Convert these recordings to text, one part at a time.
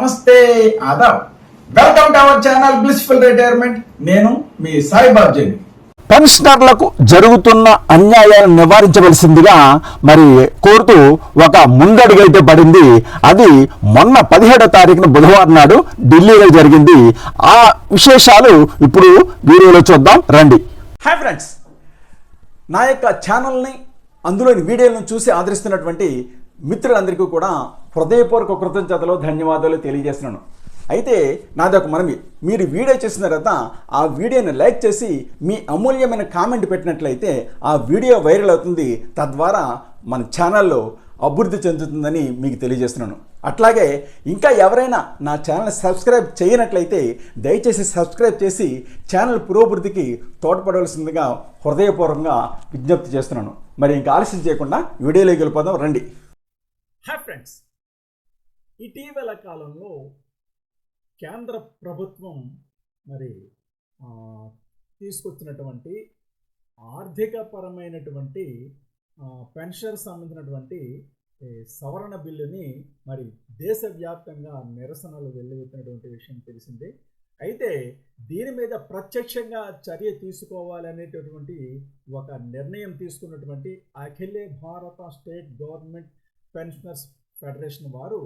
నమస్తే Aadab. Welcome to our channel blissful retirement నేను మీ సాయిబాబ్ జని. పెన్షనర్లకు జరుగుతున్న అన్యాయాలను నివారించవలసిందిగా మరి కోరుతూ ఒక ముందడుగైతే పడింది. అది మొన్న పదిహేడో తారీఖున బుధవారం నాడు ఢిల్లీలో జరిగింది. ఆ విశేషాలు ఇప్పుడు వీడియోలో చూద్దాం. రండి. హాయ్ ఫ్రెండ్స్ నా యొక్క ఛానల్ని అందులోని వీడియోలను చూసి ఆదరిస్తున్నటువంటి మిత్రులందరికీ కూడా హృదయపూర్వక కృతజ్ఞతలు ధన్యవాదాలు తెలియజేస్తున్నాను. అయితే నాదొక మనవి మీరు వీడియో చేసిన తర్వాత ఆ వీడియోని లైక్ చేసి మీ అమూల్యమైన కామెంట్ పెట్టినట్లయితే ఆ వీడియో వైరల్ అవుతుంది. తద్వారా మన ఛానల్లో అభివృద్ధి చెందుతుందని మీకు తెలియజేస్తున్నాను. అట్లాగే ఇంకా ఎవరైనా నా ఛానల్ సబ్స్క్రైబ్ చేయనట్లయితే దయచేసి సబ్స్క్రైబ్ చేసి ఛానల్ పురోభివృద్ధికి తోడ్పడవలసిందిగా హృదయపూర్వకంగా విజ్ఞప్తి చేస్తున్నాను. మరి ఇంకా ఆలస్యం చేయకుండా వీడియోలోకి వెళ్ళిపోదాం. రండి. హాయ్ ఫ్రెండ్స్ ఇటీవల కాలంలో కేంద్ర ప్రభుత్వం మరి తీసుకొచ్చినటువంటి ఆర్థికపరమైనటువంటి ఆ, పెన్షన్ సంబంధించినటువంటి సవరణ బిల్లుని మరి దేశవ్యాప్తంగా నిరసనలు వెల్లువెత్తినటువంటి విషయం తెలిసిందే. అయితే దీని మీద ప్రత్యక్షంగా చర్య తీసుకోవాలనేటటువంటి ఒక నిర్ణయం తీసుకున్నటువంటి అఖిలే భారత స్టేట్ గవర్నమెంట్ పెన్షనర్స్ ఫెడరేషన్ వారు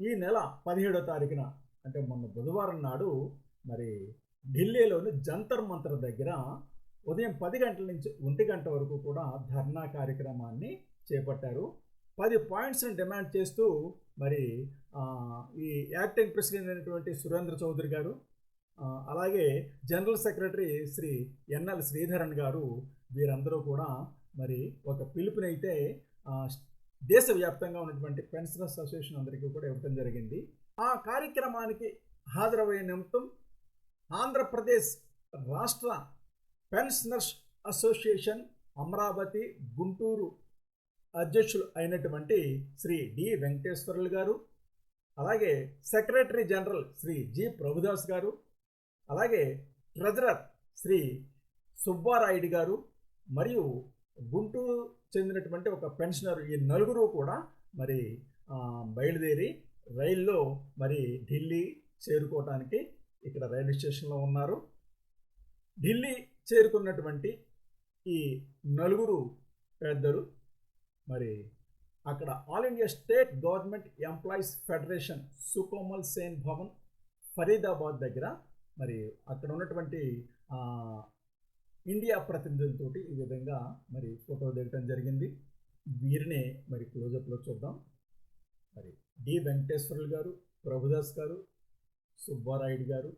ఈ నెల పదిహేడో తారీఖున అంటే మొన్న బుధవారం నాడు మరి ఢిల్లీలోని జంతర్ మంతర్ దగ్గర ఉదయం పది గంటల నుంచి ఒంటి గంట వరకు కూడా ధర్నా కార్యక్రమాన్ని చేపట్టారు. పది పాయింట్స్ని డిమాండ్ చేస్తూ మరి ఈ యాక్టింగ్ ప్రెసిడెంట్ అయినటువంటి సురేంద్ర చౌదరి గారు అలాగే general secretary Shri N L Sreedharan గారు వీరందరూ కూడా మరి ఒక పిలుపునైతే దేశవ్యాప్తంగా ఉన్నటువంటి పెన్షనర్స్ అసోసియేషన్ అందరికీ కూడా ఇవ్వడం జరిగింది. ఆ కార్యక్రమానికి హాజరయ్యే నిమిత్తం ఆంధ్రప్రదేశ్ రాష్ట్ర పెన్షనర్స్ అసోసియేషన్ అమరావతి గుంటూరు అధ్యక్షులు అయినటువంటి శ్రీ డి వెంకటేశ్వర్లు గారు అలాగే secretary general Shri G Prabhudas గారు అలాగే ట్రెజరర్ శ్రీ సుబ్బారాయుడు గారు మరియు గుంటూరు చెందినటువంటి ఒక పెన్షనర్ ఈ నలుగురు కూడా మరి బయలుదేరి రైల్లో మరి ఢిల్లీ చేరుకోవటానికి ఇక్కడ రైల్వే స్టేషన్లో ఉన్నారు. ఢిల్లీ చేరుకున్నటువంటి ఈ నలుగురు పెద్దలు మరి అక్కడ all India state government employees federation Sukomal Sen Bhavan Faridabad దగ్గర మరి అక్కడ ఉన్నటువంటి ఇండియా ప్రతినిధులతోటి ఈ విధంగా మరి ఫోటో దిగటం జరిగింది. వీరినే మరి క్లోజప్లో చూద్దాం. మరి డి వెంకటేశ్వర్లు గారు ప్రభుదాస్ గారు సుబ్బారాయుడు గారు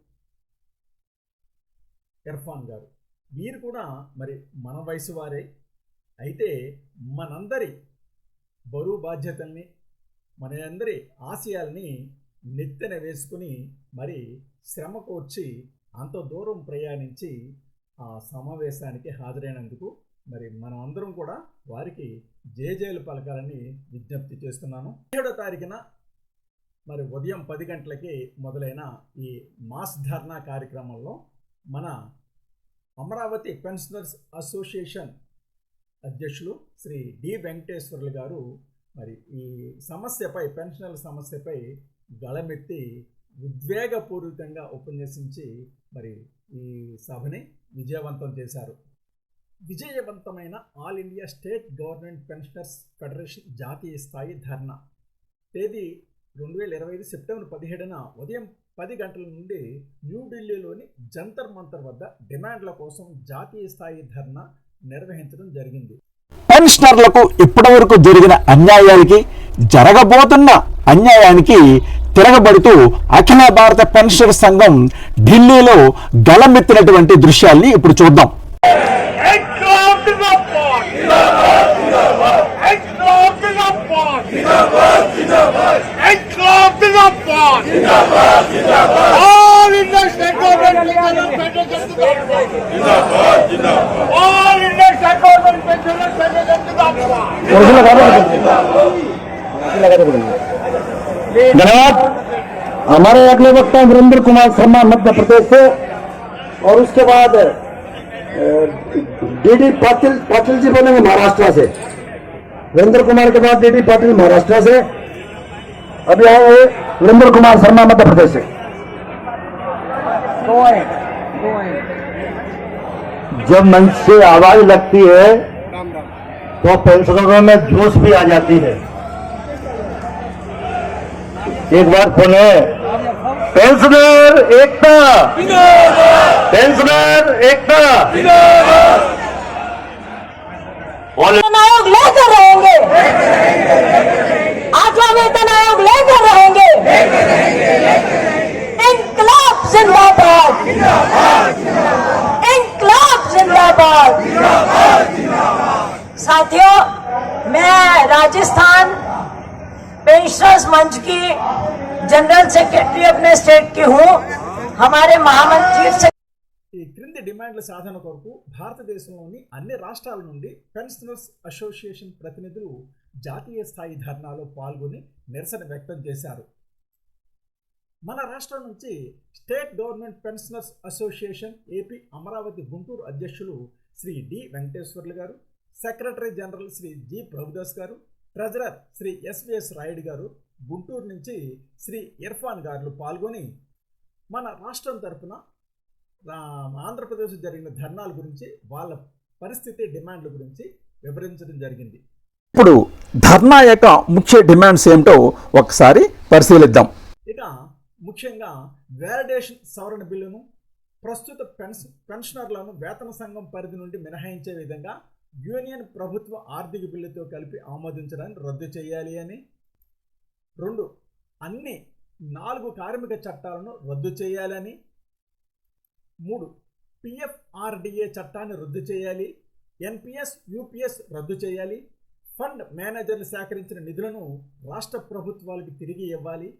ఇర్ఫాన్ గారు. వీరు కూడా మరి మన వయసు వారే. అయితే మనందరి బరువు బాధ్యతల్ని మనందరి ఆశయాల్ని నెత్తెన వేసుకుని మరి శ్రమ కోర్చి అంత దూరం ప్రయాణించి ఆ సమావేశానికి హాజరైనందుకు మరి మనం అందరం కూడా వారికి జేజేలు పలకాలని విజ్ఞప్తి చేస్తున్నాను. ఏడో తారీఖున మరి ఉదయం పది గంటలకి మొదలైన ఈ మాస్ ధర్నా కార్యక్రమంలో మన అమరావతి పెన్షనర్స్ అసోసియేషన్ అధ్యక్షులు శ్రీ డి వెంకటేశ్వర్లు గారు మరి ఈ సమస్యపై పెన్షనర్ల సమస్యపై గళమెత్తి ఉద్వేగపూరితంగా ఉపన్యసించి మరి ఈ సభని విజయవంతం చేశారు. విజయవంతమైన all India state government pensioners federation జాతీయ స్థాయి ధర్నా. తేదీ రెండు వేల ఇరవై ఐదు సెప్టెంబర్ పదిహేడున ఉదయం పది గంటల నుండి న్యూఢిల్లీలోని జంతర్ మంతర్ వద్ద డిమాండ్ల కోసం జాతీయ స్థాయి ధర్నా నిర్వహించడం జరిగింది. పెన్షనర్లకు ఇప్పటివరకు జరిగిన అన్యాయానికి జరగబోతున్న అన్యాయానికి తిరగబడుతూ అఖిల భారత పెన్షనర్ సంఘం ఢిల్లీలో గళమెత్తినటువంటి దృశ్యాల్ని ఇప్పుడు చూద్దాం. Enclave धन्यवाद। हमारे अगले वक्ता वीरेंद्र कुमार शर्मा, मध्य प्रदेश से। और उसके बाद डीडी पाटिल पाटिल जी बोलेंगे महाराष्ट्र से। वीरेंद्र कुमार के बाद डीडी पाटिल महाराष्ट्र से। अभी आए वीरेंद्र कुमार शर्मा, मध्य प्रदेश से। जब मंच से आवाज़ लगती है तो पेंशनरों में जोश भी आ जाती है। एक बार फोने पेंशनर एकता। पेंशनर एकता। वेतन आयोग लेकर रहेंगे। आठवां वेतन आयोग लेकर रहेंगे। इनकलाब जिंदाबाद। इनकलाब जिंदाबाद। साथियों, मैं राजस्थान पेंशनर्स मंच की जनरल सेक्रेटरी अपने स्टेट की हूँ हमारे महामंत्री से ఈ క్రింది డిమాండ్ల సాధన కొరకు భారతదేశంలోని అన్ని రాష్ట్రాల నుండి పెన్షనర్స్ అసోసియేషన్ ప్రతినిధులు జాతీయ స్థాయి ధర్నాలో పాల్గొని నిరసన వ్యక్తం చేశారు మన రాష్ట్రం నుంచి state government pensioners association AP Amaravati Guntur అధ్యక్షులు శ్రీ డి వెంకటేశ్వర్లు గారు secretary general Shri G Prabhudas గారు ట్రెజరర్ శ్రీ ఎస్విఎస్ రాయుడు గారు గుంటూరు నుంచి శ్రీ ఇర్ఫాన్ గారు పాల్గొని మన రాష్ట్రం తరపున ఆంధ్రప్రదేశ్ జరిగిన ధర్నాల గురించి వాళ్ళ పరిస్థితి డిమాండ్ల గురించి వివరించడం జరిగింది. ఇప్పుడు ధర్నా యొక్క ముఖ్య డిమాండ్స్ ఏమిటో ఒకసారి పరిశీలిద్దాం. ఇక ముఖ్యంగా వ్యాలిడేషన్ సవరణ బిల్లును ప్రస్తుత పెన్షన్ పెన్షనర్లను వేతన సంఘం పరిధి నుండి మినహాయించే విధంగా యూనియన్ ప్రభుత్వ ఆర్థిక బిల్లుతో కలిపి ఆమోదించడాన్ని రద్దు చేయాలి అని. రెండు అన్ని నాలుగు కార్మిక చట్టాలను రద్దు చేయాలని మూడు పిఎఫ్ఆర్డిఏ చట్టాన్ని రద్దు చేయాలి. ఎన్పిఎస్ యూపీఎస్ రద్దు చేయాలి. ఫండ్ మేనేజర్లు సేకరించిన నిధులను రాష్ట్ర ప్రభుత్వాలకు తిరిగి ఇవ్వాలి.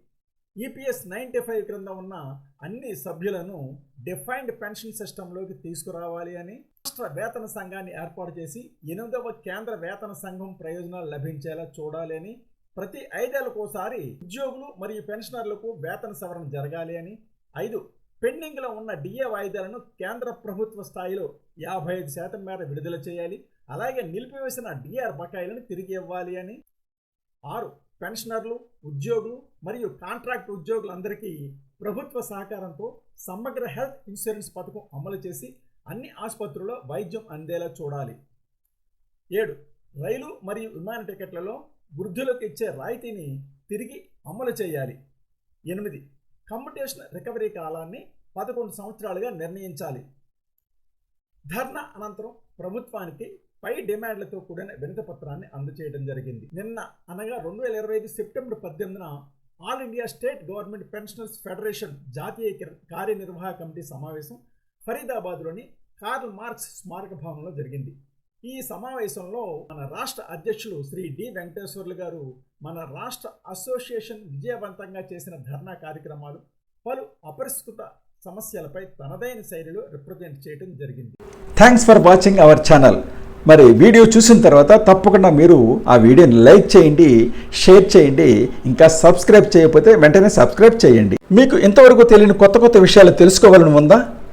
ఈపీఎస్ నైంటీ ఫైవ్ క్రింద ఉన్న అన్ని సభ్యులను డిఫైన్డ్ పెన్షన్ సిస్టంలోకి తీసుకురావాలి అని. రాష్ట్ర వేతన సంఘాన్ని ఏర్పాటు చేసి ఎనిమిదవ కేంద్ర వేతన సంఘం ప్రయోజనాలు లభించేలా చూడాలి అని ప్రతి ఐదేళ్ళకోసారి ఉద్యోగులు మరియు పెన్షనర్లకు వేతన సవరణ జరగాలి అని ఐదు పెండింగ్లో ఉన్న డిఏ వాయిదాలను కేంద్ర ప్రభుత్వ స్థాయిలో యాభై ఐదు శాతం మేర విడుదల చేయాలి అలాగే నిలిపివేసిన డిఆర్ బకాయిలను తిరిగి ఇవ్వాలి అని ఆరు పెన్షనర్లు ఉద్యోగులు మరియు కాంట్రాక్ట్ ఉద్యోగులందరికీ ప్రభుత్వ సహకారంతో సమగ్ర హెల్త్ ఇన్సూరెన్స్ పథకం అమలు చేసి అన్ని ఆసుపత్రుల్లో వైద్యం అందేలా చూడాలి. ఏడు రైలు మరియు విమాన టికెట్లలో వృద్ధులకు ఇచ్చే రాయితీని తిరిగి అమలు చేయాలి. ఎనిమిది కమ్యూటేషన్ రికవరీ కాలాన్ని పదకొండు సంవత్సరాలుగా నిర్ణయించాలి. ధర్నా అనంతరం ప్రభుత్వానికి పై డిమాండ్లతో కూడిన వినతపత్రాన్ని అందచేయడం అందజేయడం జరిగింది. నిన్న అనగా రెండు వేల ఇరవై ఐదు సెప్టెంబర్ పద్దెనిమిదిన all India state government pensioners federation జాతీయ కార్యనిర్వాహక కమిటీ సమావేశం ఫరీదాబాద్లోని కార్ల్ మార్క్స్ స్మారక భవనంలో జరిగింది. ఈ సమావేశంలో మన రాష్ట్ర అధ్యక్షులు శ్రీ డి. వెంకటేశ్వర్లు గారు మన రాష్ట్ర అసోసియేషన్ విజయవంతంగా చేసిన ధర్నా కార్యక్రమాలు పలు అపరిష్కృత సమస్యలపై తనదైన శైలిలో రిప్రజెంట్ చేయడం జరిగింది. Thanks for watching our channel మరి వీడియో చూసిన తర్వాత తప్పకుండా మీరు ఆ వీడియోని లైక్ చేయండి షేర్ చేయండి ఇంకా సబ్స్క్రైబ్ చేయకపోతే వెంటనే సబ్స్క్రైబ్ చేయండి. మీకు ఇంతవరకు తెలియని కొత్త కొత్త విషయాలు తెలుసుకోవాలని ఉందా?